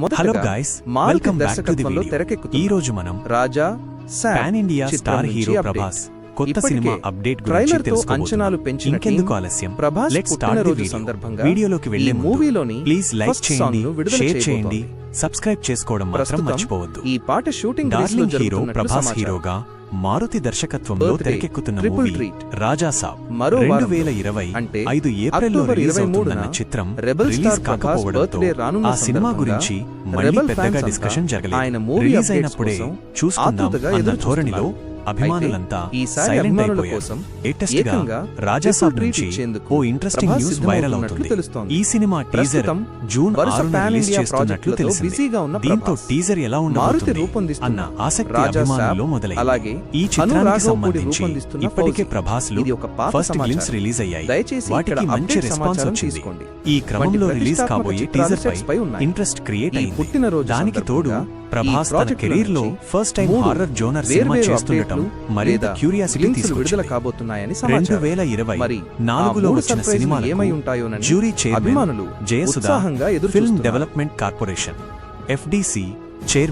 Hello Maruthi welcome back to the video ఈ రోజు మనం Raja pan India star hero. Prabhas కొత్త cinema update ట్రైలర్తో. అంచనాలు పెంచిన ఇంకెందుకు ఆలస్యం ప్రభాస్ లెట్స్ స్టార్ట్ ది పుట్టినరోజు వీడియో సందర్భంగా వీడియోలోకి ముందు మూవీలోని ప్లీజ్ లైక్ చేయండి షేర్. చేయండి సబ్స్క్రైబ్ చేసుకోవడం మాత్రం మర్చిపోవద్దు ఈ పాట షూటింగ్ డార్లింగ్ హీరో ప్రభాస్. హీరోగా మారుతి దర్శకత్వంలో తెరకెక్కుతున్న Triple movie Treat. Raja Saab మరో రెండు వేల ఇరవై అంటే ఐదు ఏప్రిల్లో అక్టోబర్ రిలీజ్ 23న అవుతుందన్న చిత్రం రిలీజ్ కాకపోవడంతో ఆ సినిమా గురించి మళ్ళీ పెద్దగా డిస్కషన్ జరగలేదు రిలీజ్ అయినప్పుడే చూసుకుందాం అన్న ధోరణిలో. అభిమానులంతా సైలెంట్ అయిపోయారు కోసం లేటెస్ట్గా నుంచి ఓ ఇంట్రెస్టింగ్ న్యూస్ వైరల్ అవుతుంది. ఈ సినిమా టీజర్ జూన్ ఆరున రిలీజ్ చేస్తున్నట్లు తెలిసింది దీంతో టీజర్ ఎలా ఉండబోతుంది అన్న ఆసక్తి అభిమానుల్లో మొదలైంది అలాగే ఈ చిత్రానికి సంబంధించి ఇప్పటికే. ప్రభాస్ పాత ఫస్ట్ గ్లిమ్స్. రిలీజ్ అయ్యాయి వాటికి మంచి రెస్పాన్స్ వచ్చింది. ఈ క్రమంలో రిలీజ్ కాబోయే టీజర్ పై. ఇంట్రెస్ట్ క్రియేట్ అయింది దానికి తోడు ప్రభాస్ తన కెరీర్లో first time horror genre cinema చేస్తుండటం మరింత క్యూరియాసిటీ విడుదల కాబోతున్నాయని రెండు వేల ఇరవై నాలుగులో వచ్చిన సినిమాలకు ఏమై ఉంటాయోనని jury chairman Jayasudha film. Development corporation FDC chair